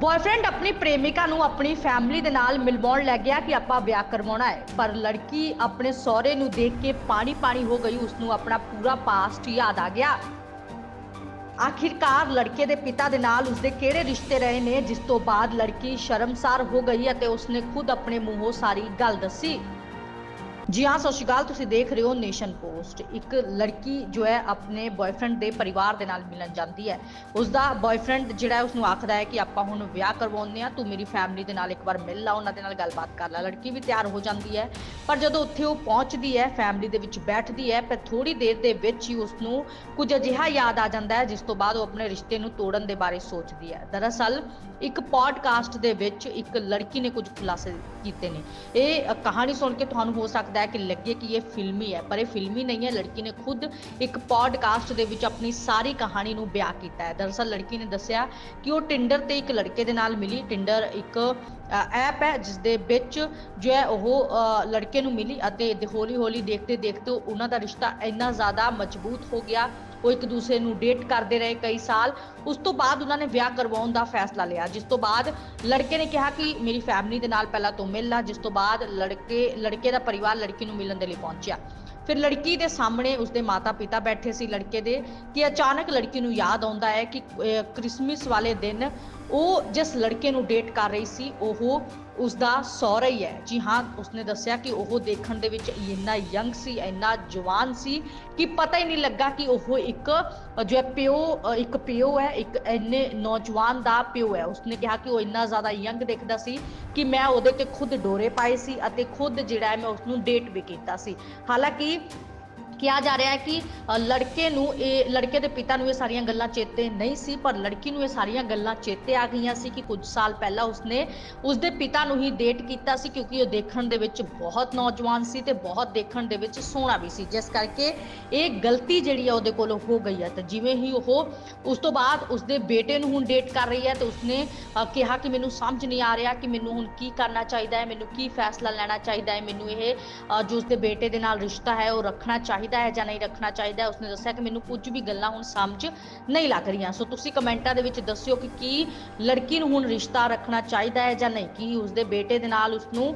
Boyfriend ਆਪਣੀ ਪ੍ਰੇਮਿਕਾ ਨੂੰ ਆਪਣੀ ਫੈਮਿਲੀ ਦੇ ਨਾਲ ਮਿਲਵਾਉਣ ਲੈ ਗਿਆ ਕਿ ਆਪਾਂ ਵਿਆਹ ਕਰਵਾਉਣਾ ਹੈ। ਪਰ ਲੜਕੀ ਆਪਣੇ ਸਹੁਰੇ ਨੂੰ ਦੇਖ ਕੇ ਪਾਣੀ ਪਾਣੀ ਹੋ ਗਈ ਉਸ ਨੂੰ ਆਪਣਾ ਪੂਰਾ ਪਾਸਟ ਯਾਦ ਆ ਗਿਆ। ਆਖਿਰਕਾਰ ਲੜਕੇ ਦੇ ਪਿਤਾ ਦੇ ਨਾਲ ਉਸਦੇ ਕਿਹੜੇ ਰਿਸ਼ਤੇ ਰਹੇ ਨੇ, ਜਿਸ ਤੋਂ ਬਾਅਦ ਲੜਕੀ ਸ਼ਰਮਸਾਰ ਹੋ ਗਈ ਅਤੇ ਉਸਨੇ ਖੁਦ ਆਪਣੇ ਮੂੰਹੋਂ ਸਾਰੀ ਗੱਲ ਦੱਸੀ। ਜੀ ਹਾਂ, ਸਤਿ ਸ਼੍ਰੀ ਅਕਾਲ। ਤੁਸੀਂ ਦੇਖ ਰਹੇ ਹੋ ਨੇਸ਼ਨ ਪੋਸਟ। ਇੱਕ ਲੜਕੀ ਜੋ ਹੈ, ਆਪਣੇ ਬॉयਫ੍ਰੈਂਡ ਦੇ ਪਰਿਵਾਰ ਦੇ ਨਾਲ ਮਿਲਣ ਜਾਂਦੀ ਹੈ। ਉਸ ਦਾ ਬॉयਫ੍ਰੈਂਡ ਜਿਹੜਾ ਹੈ ਉਸ ਨੂੰ ਆਖਦਾ ਹੈ ਕਿ ਆਪਾਂ ਹੁਣ ਵਿਆਹ ਕਰਵਾਉਂਦੇ ਆ ਤੂੰ ਮੇਰੀ ਫੈਮਿਲੀ ਦੇ ਨਾਲ ਇੱਕ ਵਾਰ ਮਿਲ ਲਾ, ਉਹਨਾਂ ਦੇ ਨਾਲ ਗੱਲਬਾਤ ਕਰ ਲੈ। ਲੜਕੀ ਵੀ ਤਿਆਰ ਹੋ ਜਾਂਦੀ ਹੈ। ਪਰ ਜਦੋਂ ਉੱਥੇ ਉਹ ਪਹੁੰਚਦੀ ਹੈ ਫੈਮਿਲੀ ਦੇ ਵਿੱਚ ਬੈਠਦੀ ਹੈ ਪਰ ਥੋੜੀ ਦੇਰ ਦੇ ਵਿੱਚ ਹੀ ਉਸ ਨੂੰ ਕੁਝ ਅਜਿਹਾ ਯਾਦ ਆ ਜਾਂਦਾ ਹੈ, ਜਿਸ ਤੋਂ ਬਾਅਦ ਉਹ ਆਪਣੇ ਰਿਸ਼ਤੇ ਨੂੰ ਤੋੜਨ ਦੇ ਬਾਰੇ ਸੋਚਦੀ ਹੈ। ਦਰਅਸਲ, ਇੱਕ ਪੋਡਕਾਸਟ ਦੇ ਵਿੱਚ ਇੱਕ ਲੜਕੀ ਨੇ ਕੁਝ ਖੁਲਾਸੇ ਕੀਤੇ ਨੇ। ਇਹ ਕਹਾਣੀ ਸੁਣ ਕੇ ਤੁਹਾਨੂੰ ਹੋ ਸਕਦਾ ਹੈ ਕਿ ਲੱਗੇ ਕਿ ਇਹ ਫਿਲਮੀ ਹੈ, ਪਰ ਇਹ ਫਿਲਮੀ ਨਹੀਂ ਹੈ। ਲੜਕੀ ਨੇ ਖੁਦ ਇੱਕ ਪੋਡਕਾਸਟ ਦੇ ਵਿੱਚ ਆਪਣੀ ਸਾਰੀ ਕਹਾਣੀ ਨੂੰ ਬਿਆਨ ਕੀਤਾ ਹੈ। ਦਰਅਸਲ ਲੜਕੀ ਨੇ ਦੱਸਿਆ ਕਿ ਉਹ ਟਿੰਡਰ ਤੇ ਇੱਕ ਲੜਕੇ ਦੇ ਨਾਲ ਮਿਲੀ। ਟਿੰਡਰ ਇੱਕ ਐਪ ਹੈ ਜਿਸ ਦੇ ਵਿੱਚ ਜੋ ਹੈ ਉਹ ਲੜਕੇ ਨੂੰ ਮਿਲੀ ਅਤੇ ਹੌਲੀ ਹੌਲੀ ਦੇਖਦੇ ਦੇਖਦੇ ਉਹਨਾਂ ਦਾ ਰਿਸ਼ਤਾ ਇੰਨਾ ਜ਼ਿਆਦਾ ਮਜ਼ਬੂਤ ਹੋ ਗਿਆ ਉਹ ਇੱਕ ਦੂਸਰੇ ਨੂੰ ਡੇਟ ਕਰਦੇ ਰਹੇ ਕਈ ਸਾਲ। ਉਸ ਤੋਂ ਬਾਅਦ ਉਹਨਾਂ ਨੇ ਵਿਆਹ ਕਰਵਾਉਣ ਦਾ ਫੈਸਲਾ ਲਿਆ ਜਿਸ ਤੋਂ ਬਾਅਦ ਲੜਕੇ ਨੇ ਕਿਹਾ ਕਿ ਮੇਰੀ ਫੈਮਿਲੀ ਦੇ ਨਾਲ ਪਹਿਲਾਂ ਤੋਂ ਮਿਲ ਲਾ ਜਿਸ ਤੋਂ ਬਾਅਦ ਲੜਕੇ ਲੜਕੇ ਦਾ ਪਰਿਵਾਰ ਲੜਕੀ ਨੂੰ ਮਿਲਣ ਦੇ ਲਈ ਪਹੁੰਚਿਆ। ਫਿਰ ਲੜਕੀ ਦੇ ਸਾਹਮਣੇ ਉਸਦੇ ਮਾਤਾ-ਪਿਤਾ ਬੈਠੇ ਸੀ ਲੜਕੇ ਦੇ ਕਿ ਅਚਾਨਕ ਲੜਕੀ ਨੂੰ ਯਾਦ ਆਉਂਦਾ ਹੈ ਕਿ ਅਹ, ਕ੍ਰਿਸਮਸ ਵਾਲੇ ਦਿਨ ਉਹ ਜਿਸ ਲੜਕੇ ਨੂੰ ਡੇਟ ਕਰ ਰਹੀ ਸੀ, ਉਹ ਉਸਦਾ ਸਹੁਰਾ ਹੀ ਹੈ। ਜੀ ਹਾਂ, ਉਸਨੇ ਦੱਸਿਆ ਕਿ ਉਹ ਦੇਖਣ ਦੇ ਵਿੱਚ ਇੰਨਾ ਯੰਗ ਸੀ, ਇੰਨਾ ਜਵਾਨ ਸੀ ਕਿ ਪਤਾ ਹੀ ਨਹੀਂ ਲੱਗਾ ਕਿ ਉਹ ਇੱਕ, ਜੋ ਹੈ ਪਿਓ, ਇੱਕ ਪਿਓ ਹੈ, ਇੱਕ ਇੰਨੇ ਨੌਜਵਾਨ ਦਾ ਪਿਓ ਹੈ। ਉਸਨੇ ਕਿਹਾ ਕਿ ਉਹ ਇੰਨਾ ਜ਼ਿਆਦਾ ਯੰਗ ਦਿਖਦਾ ਸੀ ਕਿ ਮੈਂ ਉਹਦੇ ਤੇ ਖੁਦ ਡੋਰੇ ਪਾਏ ਸੀ ਅਤੇ ਖੁਦ ਜਿਹੜਾ ਹੈ ਮੈਂ ਉਸ ਨੂੰ ਡੇਟ ਵੀ ਕੀਤਾ ਸੀ। ਹਾਲਾਂਕਿ ਕਿਹਾ ਜਾ ਰਿਹਾ ਹੈ ਕਿ ਲੜਕੇ ਨੂੰ ਇਹ, ਲੜਕੇ ਦੇ ਪਿਤਾ ਨੂੰ ਇਹ ਸਾਰੀਆਂ ਗੱਲਾਂ ਚੇਤੇ ਨਹੀਂ ਸੀ, ਪਰ ਲੜਕੀ ਨੂੰ ਇਹ ਸਾਰੀਆਂ ਗੱਲਾਂ ਚੇਤੇ ਆ ਗਈਆਂ ਸੀ ਕਿ ਕੁਝ ਸਾਲ ਪਹਿਲਾਂ ਉਸਨੇ ਉਸਦੇ ਪਿਤਾ ਨੂੰ ਹੀ ਡੇਟ ਕੀਤਾ ਸੀ, ਕਿਉਂਕਿ ਉਹ ਦੇਖਣ ਦੇ ਵਿੱਚ ਬਹੁਤ ਨੌਜਵਾਨ ਸੀ ਤੇ ਬਹੁਤ ਦੇਖਣ ਦੇ ਵਿੱਚ ਸੋਹਣਾ ਵੀ ਸੀ। ਜਿਸ ਕਰਕੇ ਇਹ ਗਲਤੀ ਜਿਹੜੀ ਆ ਉਹਦੇ ਕੋਲੋਂ ਹੋ ਗਈ ਹੈ। ਤੇ ਜਿਵੇਂ ਹੀ ਉਹ ਉਸ ਤੋਂ ਬਾਅਦ ਉਸਦੇ ਬੇਟੇ ਨੂੰ ਹੁਣ ਡੇਟ ਕਰ ਰਹੀ ਹੈ ਤੇ ਉਸਨੇ ਕਿਹਾ ਕਿ ਮੈਨੂੰ ਸਮਝ ਨਹੀਂ ਆ ਰਿਹਾ ਕਿ ਮੈਨੂੰ ਹੁਣ ਕੀ ਕਰਨਾ ਚਾਹੀਦਾ ਹੈ, ਮੈਨੂੰ ਕੀ ਫੈਸਲਾ ਲੈਣਾ ਚਾਹੀਦਾ ਹੈ, ਮੈਨੂੰ ਇਹ ਜੋ ਉਸਦੇ ਬੇਟੇ ਦੇ ਨਾਲ ਰਿਸ਼ਤਾ ਹੈ ਉਹ ਰੱਖਣਾ ਚਾਹੀਦਾ ਹੈ ਜਾਂ ਨਹੀਂ ਰੱਖਣਾ ਚਾਹੀਦਾ ਹੈ ਉਸਨੇ ਦੱਸਿਆ ਕਿ ਮੈਨੂੰ ਕੁਝ ਵੀ ਗੱਲਾਂ ਹੁਣ ਸਮਝ ਨਹੀਂ ਲੱਗ ਰਹੀਆਂ। ਸੋ ਤੁਸੀਂ ਕਮੈਂਟਾਂ ਦੇ ਵਿੱਚ ਦੱਸਿਓ ਕਿ ਕੀ ਲੜਕੀ ਨੂੰ ਹੁਣ ਰਿਸ਼ਤਾ ਰੱਖਣਾ ਚਾਹੀਦਾ ਹੈ ਜਾਂ ਨਹੀਂ ਕੀ ਉਸਦੇ ਬੇਟੇ ਦੇ ਨਾਲ ਉਸਨੂੰ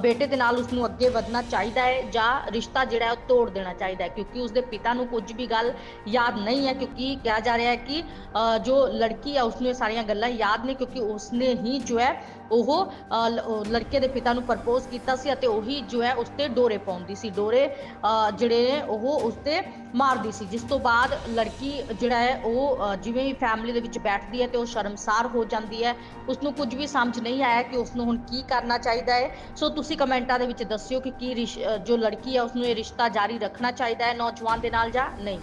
ਬੇਟੇ ਦੇ ਨਾਲ ਉਸਨੂੰ ਅੱਗੇ ਵਧਣਾ ਚਾਹੀਦਾ ਹੈ ਜਾਂ ਰਿਸ਼ਤਾ ਜਿਹੜਾ ਹੈ ਉਹ ਤੋੜ ਦੇਣਾ ਚਾਹੀਦਾ ਹੈ? ਕਿਉਂਕਿ ਉਸਦੇ ਪਿਤਾ ਨੂੰ ਕੁਝ ਵੀ ਗੱਲ ਯਾਦ ਨਹੀਂ ਹੈ ਕਿਉਂਕਿ ਕਿਹਾ ਜਾ ਰਿਹਾ ਹੈ ਕਿ ਅ, ਜੋ ਲੜਕੀ ਹੈ ਉਸਨੂੰ ਇਹ ਸਾਰੀਆਂ ਗੱਲਾਂ ਯਾਦ ਨੇ ਕਿਉਂਕਿ ਉਸਨੇ ਹੀ ਜੋ ਹੈ ਉਹ ਲੜਕੇ ਦੇ ਪਿਤਾ ਨੂੰ ਪ੍ਰਪੋਜ਼ ਕੀਤਾ ਸੀ ਅਤੇ ਉਹੀ ਜੋ ਹੈ ਉਸ ਤੇ ਡੋਰੇ ਪਾਉਂਦੀ ਸੀ। ਡੋਰੇ ਜਿਹੜੇ ਨੇ ਉਹ ਉਸ ਤੇ ਮਾਰਦੀ ਸੀ। ਜਿਸ ਤੋਂ ਬਾਅਦ ਲੜਕੀ ਜਿਹੜਾ ਹੈ ਉਹ ਜਿਵੇਂ ਹੀ ਫੈਮਿਲੀ ਦੇ ਵਿੱਚ ਬੈਠਦੀ ਹੈ ਤੇ ਉਹ ਸ਼ਰਮਸਾਰ ਹੋ ਜਾਂਦੀ ਹੈ ਉਸ ਨੂੰ ਕੁਝ ਵੀ ਸਮਝ ਨਹੀਂ ਆਇਆ ਕਿ ਉਸ ਨੂੰ ਹੁਣ ਕੀ ਕਰਨਾ ਚਾਹੀਦਾ ਹੈ। ਸੋ ਤੁਸੀਂ ਕਮੈਂਟਾਂ ਦੇ ਵਿੱਚ ਦੱਸਿਓ ਕਿ ਕੀ ਰਿਸ਼- ਜੋ ਲੜਕੀ ਹੈ ਉਸ ਨੂੰ ਇਹ ਰਿਸ਼ਤਾ ਜਾਰੀ ਰੱਖਣਾ ਚਾਹੀਦਾ ਹੈ ਨੌਜਵਾਨ ਦੇ ਨਾਲ ਜਾਂ ਨਹੀਂ।